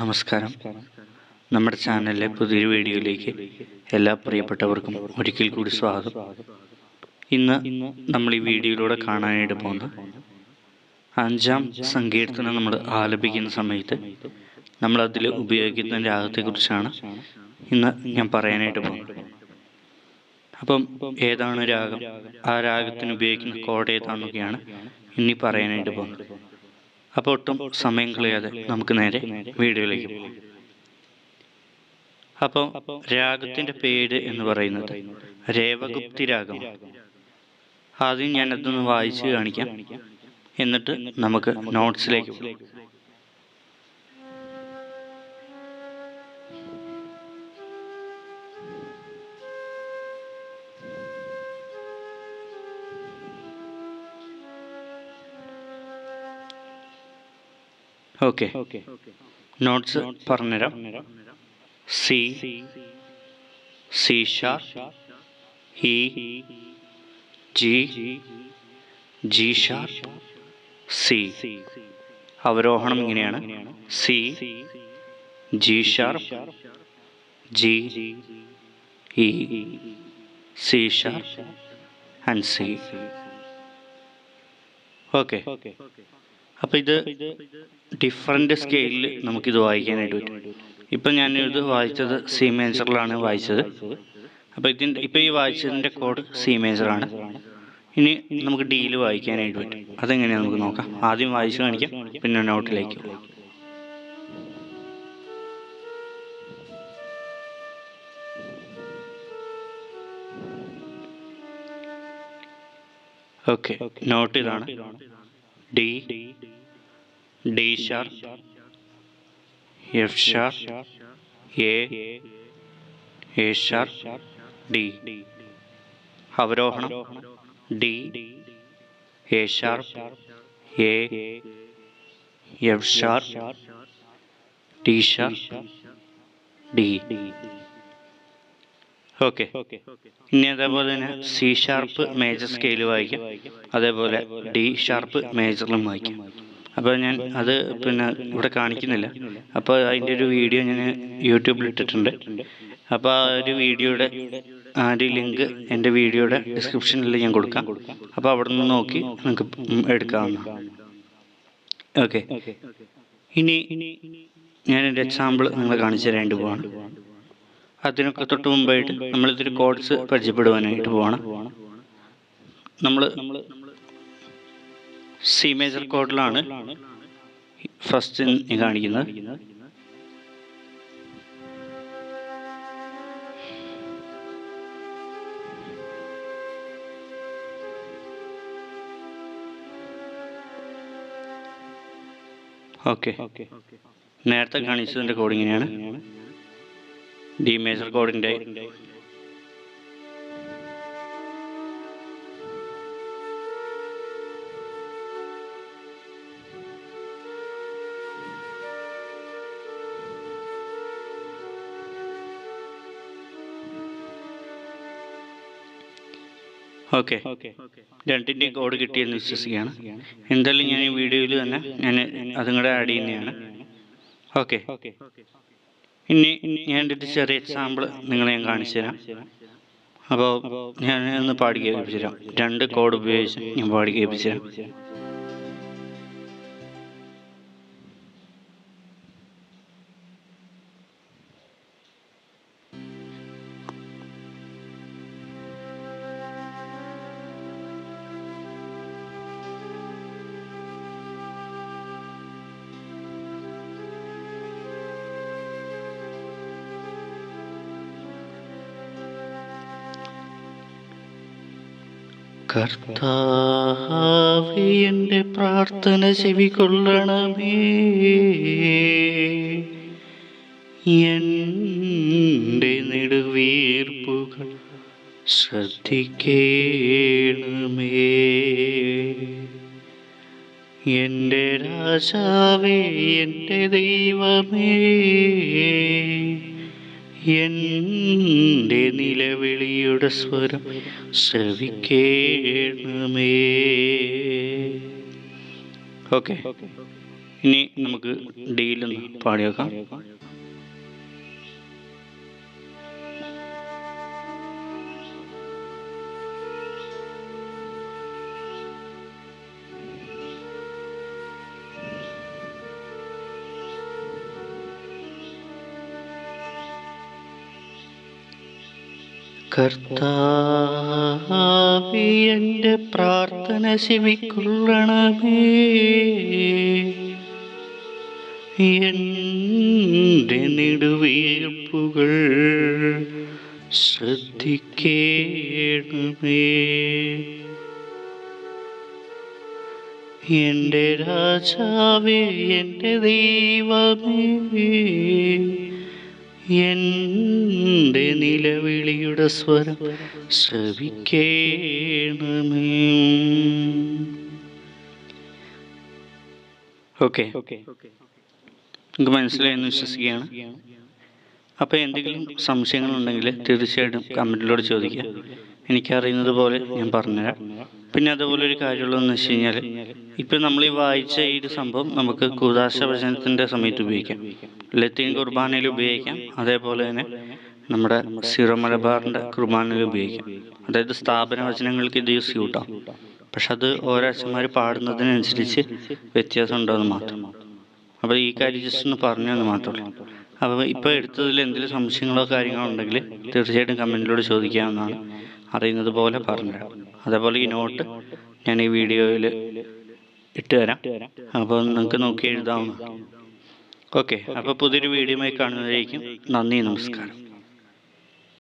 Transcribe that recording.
നമസ്കാരം. നമ്മുടെ ചാനലിലെ പുതിയ വീഡിയോയിലേക്ക് എല്ലാ പ്രിയപ്പെട്ടവർക്കും ഒരിക്കൽ കൂടി സ്വാഗതം. ഇന്ന് നമ്മൾ ഈ വീഡിയോയിലൂടെ കാണാനായിട്ട് പോകുന്ന അഞ്ചാം സങ്കീർത്തനം നമ്മൾ ആലപിക്കുന്ന സമയത്ത് നമ്മൾ അതിൽ ഉപയോഗിക്കുന്ന രാഗത്തെക്കുറിച്ചാണ് ഇന്ന് ഞാൻ പറയാനായിട്ട് പോകുന്നത്. അപ്പം ഏതാണ് രാഗം? ആ രാഗത്തിന് ഉപയോഗിക്കുന്ന കോഡ് ഏതാണെന്നൊക്കെയാണ് ഇനി പറയാനായിട്ട് പോകുന്നത്. അപ്പോൾ ഒട്ടും സമയം കളയാതെ നമുക്ക് നേരെ വീഡിയോയിലേക്ക് അപ്പോൾ രാഗത്തിന്റെ പേര് എന്ന് പറയുന്നത് രേവഗുപ്തി രാഗം ആദ്യം ഞാനതൊന്ന് വായിച്ച് കാണിക്കാം. എന്നിട്ട് നമുക്ക് നോട്ട്സിലേക്ക് പോകാം. ഓക്കെ നോട്ട്സ് പറഞ്ഞുതരാം C C sharp E G G sharp C അവരോഹണം ഇങ്ങനെയാണ്. C G sharp G E C sharp and C okay അപ്പോൾ ഇത് ഡിഫറെന്റ് സ്കെയിലിൽ നമുക്കിത് വായിക്കാനായിട്ട് പറ്റും. ഇപ്പം ഇത് വായിച്ചത് സി മേജറിലാണ് വായിച്ചത്. അപ്പോൾ ഇതിന്റെ ഇപ്പോൾ ഈ വായിച്ചതിന്റെ കോഡ് സി മേജറാണ് ഇനി നമുക്ക് ഡിയിൽ വായിക്കാനായിട്ട് പറ്റും. അതെങ്ങനെയാണ് നമുക്ക് നോക്കാം. ആദ്യം വായിച്ച് കാണിക്കാം പിന്നെ നോട്ടിലേക്ക് ഓക്കെ നോട്ട് ഇതാണ്. D D sharp F sharp A A sharp D അവരോഹണം D A sharp A F sharp D sharp D Okay. ഇനി അതേപോലെ തന്നെ സി ഷാർപ്പ് മേജർ സ്കെയിൽ വായിക്കാം. അതേപോലെ ഡി ഷാർപ്പ് മേജറിലും വായിക്കാം. അപ്പോൾ ഞാൻ അത് പിന്നെ ഇവിടെ കാണിക്കുന്നില്ല. അപ്പോൾ അതിന്റെ ഒരു വീഡിയോ ഞാൻ യൂട്യൂബിൽ ഇട്ടിട്ടുണ്ട്. അപ്പോൾ ആ ഒരു വീഡിയോയുടെ ആ ഒരു ലിങ്ക് എന്റെ വീഡിയോയുടെ ഡിസ്ക്രിപ്ഷനിൽ ഞാൻ കൊടുക്കാം. അപ്പോൾ അവിടെ നിന്ന് നോക്കി നിങ്ങൾക്ക് എടുക്കാവുന്നതാണ്. ഓക്കെ. ഇനി എന്റെ എക്സാമ്പിൾ നിങ്ങളെ കാണിച്ചു തരേണ്ടി പോവാണ്. അതിനൊക്കെ തൊട്ട് മുമ്പായിട്ട് നമ്മളിതൊരു കോഡ്സ് പരിചയപ്പെടുവാനായിട്ട് പോവാണ്. നമ്മൾ സി മേജർ കോഡിലാണ് ഫസ്റ്റ് കാണിക്കുന്നത്. ഓക്കെ നേരത്തെ കാണിച്ചതിന്റെ കോഡ് ഇങ്ങനെയാണ്. ഡി മേജർ കോഡിന്റെ ഓക്കെ. രണ്ടിന്റെയും കോഡ് കിട്ടിയെന്ന് വിശ്വസിക്കുകയാണ്. എന്തായാലും ഞാൻ ഈ വീഡിയോയിൽ തന്നെ ഞാൻ അതും കൂടെ ആഡ് ചെയ്യുന്നതാണ്. ഓക്കെ. ഇനി ഞാൻ എന്റെ ചെറിയ എക്സാമ്പിൾ നിങ്ങളെ ഞാൻ കാണിച്ചു തരാം. അപ്പോൾ ഞാൻ ഒന്ന് പാടി കേൾപ്പിച്ചു തരാം. രണ്ട് കോഡ് ഉപയോഗിച്ച് ഞാൻ പാടി കേൾപ്പിച്ചു തരാം. കർത്താവേ എന്റെ പ്രാർത്ഥന ചെവികൊള്ളണമേ. എന്റെ നെടുവീർപ്പുകൾ ശ്രദ്ധിക്കേണമേ. എന്റെ രാജാവേ എന്റെ ദൈവമേ. എന്റെ നിലവിളിയുടെ സ്വരം ശ്രവിക്കേണമേ. ഓക്കെ ഇനി നമുക്ക് ഡെയിലി പാടി കർത്താവേ എന്റെ പ്രാർത്ഥന ശിവിക്കൊള്ളണമേ എന്റെ നെടുവീർപ്പുകൾ ശ്രദ്ധിക്കേണമേ. എന്റെ രാജാവേ എന്റെ ദൈവമേ. എന്റെ നിലവിളിയുടെ സ്വരം ശ്രവിക്കേണമേ ഓക്കെ ഓക്കെ നിങ്ങൾക്ക് മനസ്സിലായെന്ന് വിശ്വസിക്കുകയാണ് അപ്പോൾ എന്തെങ്കിലും സംശയങ്ങൾ സംശയങ്ങളുണ്ടെങ്കിൽ തീർച്ചയായിട്ടും കമന്റിലൂടെ ചോദിക്കുക. എനിക്കറിയുന്നത് പോലെ ഞാൻ പറഞ്ഞുതരാം. പിന്നെ അതുപോലെ ഒരു കാര്യമുള്ളതെന്ന് വെച്ച് കഴിഞ്ഞാൽ ഇപ്പം നമ്മൾ ഈ വായിച്ച ഈ ഒരു സംഭവം നമുക്ക് കുദാശ ഭജനത്തിന്റെ സമയത്ത് ഉപയോഗിക്കാം. ലത്തീൻ കുർബാനയിൽ ഉപയോഗിക്കാം. അതേപോലെ തന്നെ നമ്മുടെ സിറോ മലബാറിന്റെ കുർബാനയിൽ ഉപയോഗിക്കാം. അതായത് സ്ഥാപന വചനങ്ങൾക്ക് ഇത് യൂസ് ചെയ്യൂട്ടാം. പക്ഷെ അത് ഓരോ അച്ഛന്മാർ പാടുന്നതിനനുസരിച്ച് വ്യത്യാസം ഉണ്ടോയെന്ന് മാത്രം. അപ്പോൾ ഈ കാര്യം ജസ്റ്റ് ഒന്ന് പറഞ്ഞു എന്ന് മാത്രമേ അപ്പോൾ ഇപ്പോൾ എടുത്തതിൽ എന്തെങ്കിലും സംശയങ്ങളോ കാര്യങ്ങളോ ഉണ്ടെങ്കിൽ തീർച്ചയായിട്ടും കമന്റിലൂടെ ചോദിക്കാവുന്നതാണ്. അറിയുന്നത് പോലെ പറഞ്ഞുതരാം. അതേപോലെ ഈ നോട്ട് ഞാൻ ഈ വീഡിയോയിൽ ഇട്ട് തരാം. അപ്പോൾ നിങ്ങൾക്ക് നോക്കി എഴുതാവുന്നതാണ്. ഓക്കെ അപ്പോൾ പുതിയൊരു വീഡിയോയുമായി കാണുന്നതായിരിക്കും നന്ദി നമസ്കാരം.